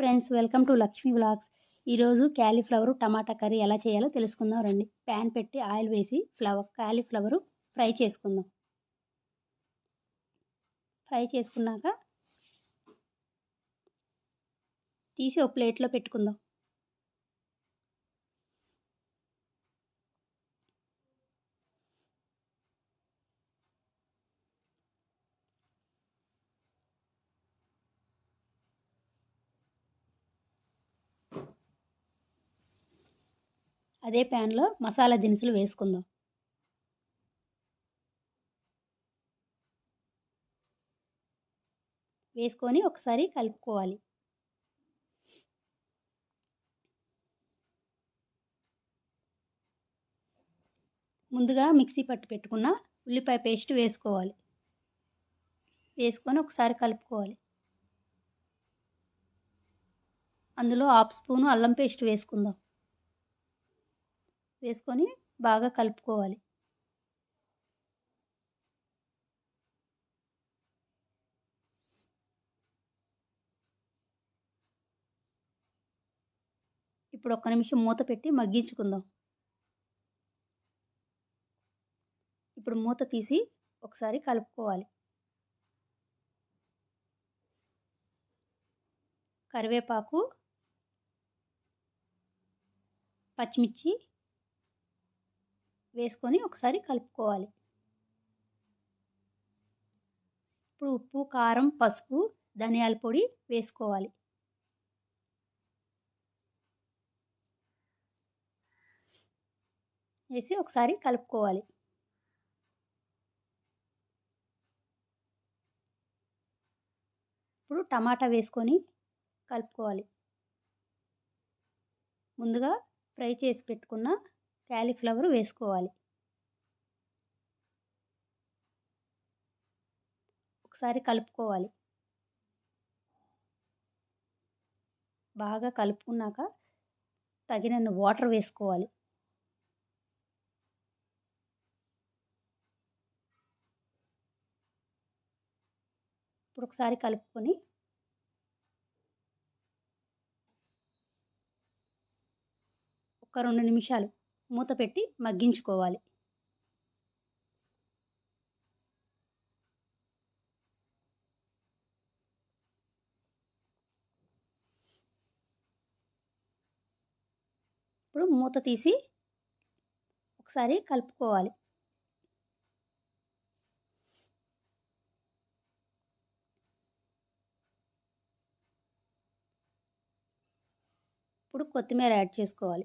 Friends welcome to Lakshmi vlogs. ఈరోజు cauliflower tomato curry ఎలా చేయాలో తెలుసుకుందాం రండి. ప్యాన్ పెట్టి ఆయిల్ వేసి ఫ్లవర్ క్యాలీఫ్లవర్ ఫ్రై చేసుకుందాం. ఫ్రై చేసుకున్నాక తీసి ఒక ప్లేట్లో పెట్టుకుందాం. అదే ప్యాన్లో మసాలా దినుసులు వేసుకుందాం. వేసుకొని ఒకసారి కలుపుకోవాలి. ముందుగా మిక్సీ పట్టు పెట్టుకున్న ఉల్లిపాయ పేస్ట్ వేసుకోవాలి. వేసుకొని ఒకసారి కలుపుకోవాలి. అందులో హాఫ్ స్పూను అల్లం పేస్ట్ వేసుకుందాం. వేసుకొని బాగా కలుపుకోవాలి. ఇప్పుడు ఒక్క నిమిషం మూత పెట్టి మగ్గించుకుందాం. ఇప్పుడు మూత తీసి ఒకసారి కలుపుకోవాలి. కరివేపాకు పచ్చిమిర్చి వేసుకొని ఒకసారి కలుపుకోవాలి. ఇప్పుడు ఉప్పు కారం పసుపు ధనియాల పొడి వేసుకోవాలి. వేసి ఒకసారి కలుపుకోవాలి. ఇప్పుడు టమాటా వేసుకొని కలుపుకోవాలి. ముందుగా ఫ్రై చేసి పెట్టుకున్న క్యాలీఫ్లవర్ వేసుకోవాలి. ఒకసారి కలుపుకోవాలి. బాగా కలుపుకున్నాక తగినన్ని వాటర్ వేసుకోవాలి. ఇప్పుడు ఒకసారి కలుపుకొని ఒక రెండు నిమిషాలు మూత పెట్టి మగ్గించుకోవాలి. ఇప్పుడు మూత తీసి ఒకసారి కలుపుకోవాలి. ఇప్పుడు కొత్తిమీర యాడ్ చేసుకోవాలి.